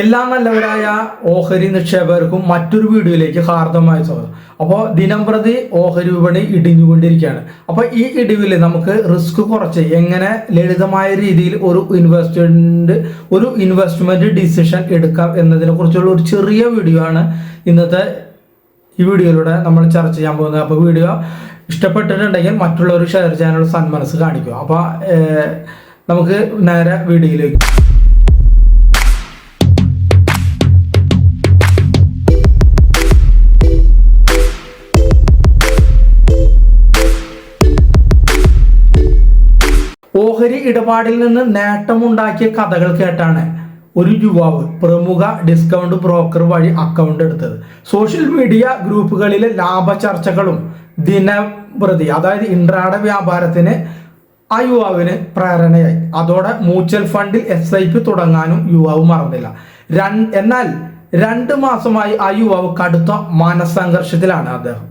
എല്ലാ നല്ലവരായ ഓഹരി നിക്ഷേപകർക്കും മറ്റൊരു വീഡിയോയിലേക്ക് ഹാർദമായ സ്വാഗതം. അപ്പോൾ ദിനം പ്രതി ഓഹരി വിപണി ഇടിഞ്ഞുകൊണ്ടിരിക്കുകയാണ്. അപ്പോൾ ഈ ഇടിവിൽ നമുക്ക് റിസ്ക് കുറച്ച് എങ്ങനെ ലളിതമായ രീതിയിൽ ഒരു ഇൻവെസ്റ്റ്മെന്റ് ഒരു ഇൻവെസ്റ്റ്മെന്റ് ഡിസിഷൻ എടുക്കാം എന്നതിനെ കുറിച്ചുള്ള ഒരു ചെറിയ വീഡിയോ ആണ് ഇന്നത്തെ ഈ വീഡിയോയിലൂടെ നമ്മൾ ചർച്ച ചെയ്യാൻ പോകുന്നത്. അപ്പോൾ വീഡിയോ ഇഷ്ടപ്പെട്ടിട്ടുണ്ടെങ്കിൽ മറ്റുള്ളവർ ഷെയർ ചെയ്യാനുള്ള സന്മനസ് കാണിക്കും അപ്പോൾ നമുക്ക് നേരെ വീഡിയോയിലേക്ക് ഇടപാടിൽ നിന്ന് നേട്ടമുണ്ടാക്കിയ കഥകൾ കേട്ടാണ് ഒരു യുവാവ് പ്രമുഖ ഡിസ്കൗണ്ട് ബ്രോക്കർ വഴി അക്കൗണ്ട് എടുത്തത്. സോഷ്യൽ മീഡിയ ഗ്രൂപ്പുകളിലെ ലാഭ ചർച്ചകളും ദിനപ്രതി അതായത് ഇൻട്രാഡ വ്യാപാരത്തിന് ആ യുവാവിന് പ്രേരണയായി. അതോടെ മ്യൂച്വൽ ഫണ്ടിൽ എസ് ഐ പി തുടങ്ങാനും യുവാവ് മറന്നില്ല. എന്നാൽ രണ്ട് മാസമായി ആ യുവാവ് കടുത്ത മനസ്സംഘർഷത്തിലാണ് അദ്ദേഹം.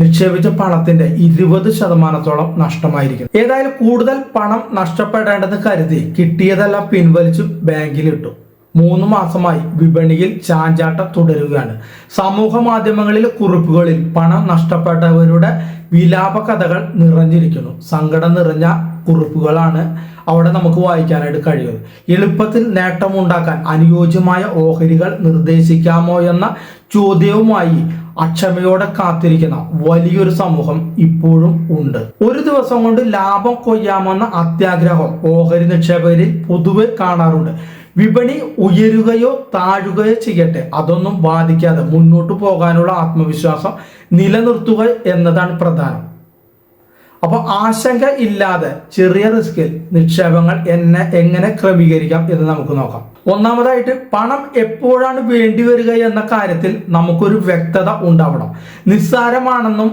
നിക്ഷേപിച്ച പണത്തിന്റെ ഇരുപത് ശതമാനത്തോളം നഷ്ടമായിരിക്കും ഏതായാലും കൂടുതൽ പണം നഷ്ടപ്പെടേണ്ടെന്ന് കരുതി കിട്ടിയതെല്ലാം പിൻവലിച്ചു ബാങ്കിലിട്ടു. മൂന്ന് മാസമായി വിപണിയിൽ ചാഞ്ചാട്ടം തുടരുകയാണ്. സമൂഹ മാധ്യമങ്ങളിലെ കുറിപ്പുകളിൽ പണം നഷ്ടപ്പെട്ടവരുടെ വിലാപ കഥകൾ നിറഞ്ഞിരിക്കുന്നു. സങ്കടം നിറഞ്ഞ കുറിപ്പുകളാണ് അവിടെ നമുക്ക് വായിക്കാനായിട്ട് കഴിയുന്നത്. എളുപ്പത്തിൽ നേട്ടമുണ്ടാക്കാൻ അനുയോജ്യമായ ഓഹരികൾ നിർദ്ദേശിക്കാമോ എന്ന ചോദ്യവുമായി അക്ഷമയോടെ കാത്തിരിക്കുന്ന വലിയൊരു സമൂഹം ഇപ്പോഴും ഉണ്ട്. ഒരു ദിവസം കൊണ്ട് ലാഭം കൊയ്യാമെന്ന അത്യാഗ്രഹം ഓഹരി നിക്ഷേപകരിൽ പൊതുവെ കാണാറുണ്ട്. വിപണി ഉയരുകയോ താഴുകയോ ചെയ്യട്ടെ അതൊന്നും ബാധിക്കാതെ മുന്നോട്ട് പോകാനുള്ള ആത്മവിശ്വാസം നിലനിർത്തുക എന്നതാണ് പ്രധാനം. അപ്പൊ ആശങ്ക ഇല്ലാതെ ചെറിയ റിസ്കിൽ നിക്ഷേപങ്ങൾ എന്നെ എങ്ങനെ ക്രമീകരിക്കാം എന്ന് നമുക്ക് നോക്കാം. ഒന്നാമതായിട്ട് പണം എപ്പോഴാണ് വേണ്ടി വരിക എന്ന കാര്യത്തിൽ നമുക്കൊരു വ്യക്തത ഉണ്ടാവണം. നിസ്സാരമാണെന്നും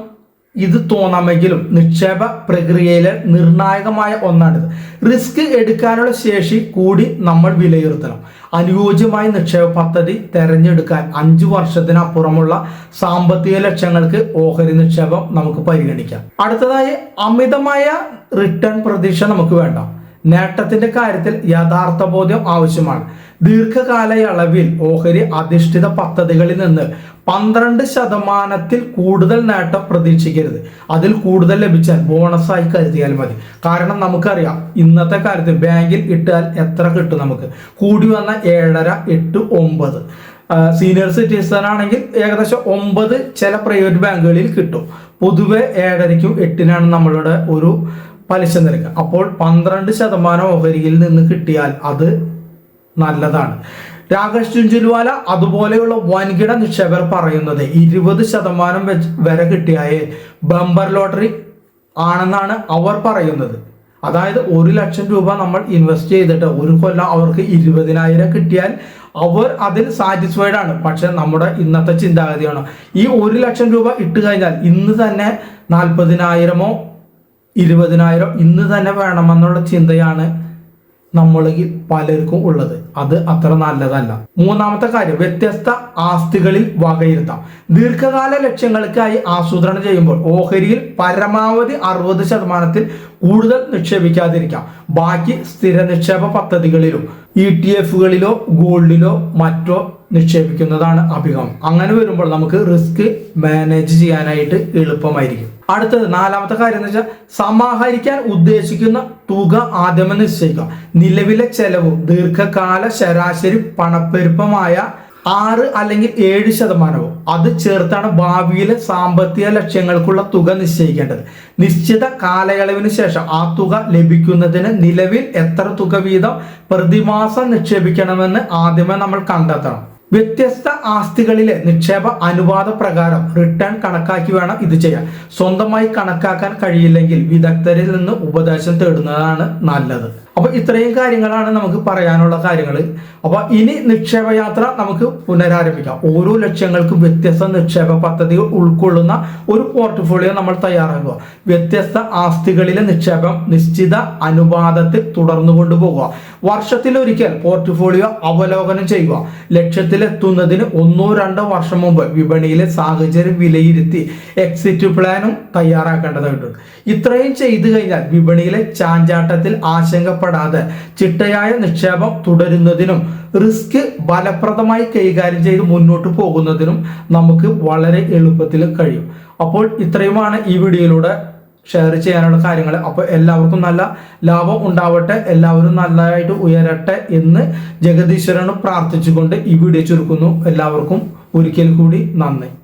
ഇത് തോന്നാമെങ്കിലും നിക്ഷേപ പ്രക്രിയയിലെ നിർണായകമായ ഒന്നാണിത്. റിസ്ക് എടുക്കാനുള്ള ശേഷി കൂടി നമ്മൾ വിലയിരുത്തണം. അനുയോജ്യമായ നിക്ഷേപ പദ്ധതി തെരഞ്ഞെടുക്കാൻ അഞ്ചു വർഷത്തിനപ്പുറമുള്ള സാമ്പത്തിക ലക്ഷ്യങ്ങൾക്ക് ഓഹരി നിക്ഷേപം നമുക്ക് പരിഗണിക്കാം. അടുത്തതായി അമിതമായ റിട്ടേൺ പ്രതീക്ഷ നമുക്ക് വേണ്ട. നേട്ടത്തിന്റെ കാര്യത്തിൽ യഥാർത്ഥ ബോധ്യം ആവശ്യമാണ്. ദീർഘകാലയളവിൽ ഓഹരി അധിഷ്ഠിത പദ്ധതികളിൽ നിന്ന് പന്ത്രണ്ട് ശതമാനത്തിൽ കൂടുതൽ നേട്ടം പ്രതീക്ഷിക്കരുത്. അതിൽ കൂടുതൽ ലഭിച്ചാൽ ബോണസായി കരുതിയാൽ മതി. കാരണം നമുക്കറിയാം ഇന്നത്തെ കാര്യത്തിൽ ബാങ്കിൽ ഇട്ടാൽ എത്ര കിട്ടും നമുക്ക്? കൂടി വന്ന ഏഴര എട്ട് ഒമ്പത്. സീനിയർ സിറ്റിസൺ ആണെങ്കിൽ ഏകദേശം ഒമ്പത് ചില പ്രൈവറ്റ് ബാങ്കുകളിൽ കിട്ടും. പൊതുവെ ഏഴരയ്ക്കും എട്ടിനാണ് നമ്മളുടെ ഒരു പലിശ നിരക്ക്. അപ്പോൾ പന്ത്രണ്ട് ശതമാനം ഓഹരിയിൽ നിന്ന് കിട്ടിയാൽ അത് നല്ലതാണ്. രാകേഷ് ചുഞ്ചുൽവാല അതുപോലെയുള്ള വൻകിട നിക്ഷേപർ പറയുന്നത് ഇരുപത് ശതമാനം വരെ കിട്ടിയായേ ബമ്പർ ലോട്ടറി ആണെന്നാണ് അവർ പറയുന്നത്. അതായത് ഒരു ലക്ഷം രൂപ നമ്മൾ ഇൻവെസ്റ്റ് ചെയ്തിട്ട് ഒരു കൊല്ലം അവർക്ക് ഇരുപതിനായിരം കിട്ടിയാൽ അവർ അതിൽ സാറ്റിസ്ഫൈഡ് ആണ്. പക്ഷെ നമ്മുടെ ഇന്നത്തെ ചിന്താഗതിയാണ്. ഈ ഒരു ലക്ഷം രൂപ ഇട്ട് കഴിഞ്ഞാൽ ഇന്ന് തന്നെ നാൽപ്പതിനായിരമോ ഇരുപതിനായിരം ഇന്ന് തന്നെ വേണമെന്നുള്ള ചിന്തയാണ് നമ്മളിൽ പലർക്കും ഉള്ളത്. അത് അത്ര നല്ലതല്ല. മൂന്നാമത്തെ കാര്യം വ്യത്യസ്ത ആസ്തികളിൽ വകയിരുത്താം. ദീർഘകാല ലക്ഷ്യങ്ങൾക്കായി ആസൂത്രണം ചെയ്യുമ്പോൾ ഓഹരിയിൽ പരമാവധി അറുപത് ശതമാനത്തിൽ കൂടുതൽ നിക്ഷേപിക്കാതിരിക്കാം. ബാക്കി സ്ഥിര നിക്ഷേപ പദ്ധതികളിലും ഇ ടി എഫുകളിലോ ഗോൾഡിലോ മറ്റോ നിക്ഷേപിക്കുന്നതാണ് അഭികാമം അങ്ങനെ വരുമ്പോൾ നമുക്ക് റിസ്ക് മാനേജ് ചെയ്യാനായിട്ട് എളുപ്പമായിരിക്കും. അടുത്തത് നാലാമത്തെ കാര്യം എന്ന് വെച്ചാൽ സമാഹരിക്കാൻ ഉദ്ദേശിക്കുന്ന തുക ആദ്യമേ നിശ്ചയിക്കുക. നിലവിലെ ചെലവും ദീർഘകാല ശരാശരി പണപ്പെരുപ്പമായ ആറ് അല്ലെങ്കിൽ ഏഴ് ശതമാനവും. അത് ചേർത്താണ് ഭാവിയിലെ സാമ്പത്തിക ലക്ഷ്യങ്ങൾക്കുള്ള തുക നിശ്ചയിക്കേണ്ടത്. നിശ്ചിത കാലയളവിന് ശേഷം ആ തുക ലഭിക്കുന്നതിന് നിലവിൽ എത്ര തുക വീതം പ്രതിമാസം നിക്ഷേപിക്കണമെന്ന് ആദ്യമേ നമ്മൾ കണ്ടെത്തണം. വ്യത്യസ്ത ആസ്തികളിലെ നിക്ഷേപ അനുപാത പ്രകാരം റിട്ടേൺ കണക്കാക്കി വേണം ഇത് ചെയ്യാൻ. സ്വന്തമായി കണക്കാക്കാൻ കഴിയില്ലെങ്കിൽ വിദഗ്ധരിൽ നിന്ന് ഉപദേശം തേടുന്നതാണ് നല്ലത്. അപ്പൊ ഇത്രയും കാര്യങ്ങളാണ് നമുക്ക് പറയാനുള്ള കാര്യങ്ങൾ. അപ്പൊ ഇനി നിക്ഷേപയാത്ര നമുക്ക് പുനരാരംഭിക്കാം. ഓരോ ലക്ഷ്യങ്ങൾക്കും വ്യത്യസ്ത നിക്ഷേപ പദ്ധതികൾ ഉൾക്കൊള്ളുന്ന ഒരു പോർട്ട്ഫോളിയോ നമ്മൾ തയ്യാറാക്കുക. വ്യത്യസ്ത ആസ്തികളിലെ നിക്ഷേപം നിശ്ചിത അനുപാതത്തിൽ തുടർന്നു കൊണ്ടുപോകുക വർഷത്തിലൊരിക്കൽ പോർട്ട്ഫോളിയോ അവലോകനം ചെയ്യുക. ലക്ഷ്യത്തിലെത്തുന്നതിന് ഒന്നോ രണ്ടോ വർഷം മുമ്പ് വിപണിയിലെ സാഹചര്യം വിലയിരുത്തി എക്സിറ്റ് പ്ലാനും തയ്യാറാക്കേണ്ടതായിട്ടുണ്ട്. ഇത്രയും ചെയ്തു കഴിഞ്ഞാൽ വിപണിയിലെ ചാഞ്ചാട്ടത്തിൽ ആശങ്കപ്പെടാതെ ചിട്ടയായ നിക്ഷേപം തുടരുന്നതിനും റിസ്ക് ഫലപ്രദമായി കൈകാര്യം ചെയ്ത് മുന്നോട്ട് പോകുന്നതിനും നമുക്ക് വളരെ എളുപ്പത്തിൽ കഴിയും. അപ്പോൾ ഇത്രയുമാണ് ഈ വീഡിയോയിലൂടെ ഷെയർ ചെയ്യാനുള്ള കാര്യങ്ങൾ. അപ്പോൾ എല്ലാവർക്കും നല്ല ലാഭം ഉണ്ടാവട്ടെ എല്ലാവരും നല്ലതായിട്ട് ഉയരട്ടെ എന്ന് ജഗദീശ്വരന് പ്രാർത്ഥിച്ചുകൊണ്ട് ഈ വീഡിയോ ചുരുക്കുന്നു. എല്ലാവർക്കും ഒരിക്കൽ കൂടി നന്ദി.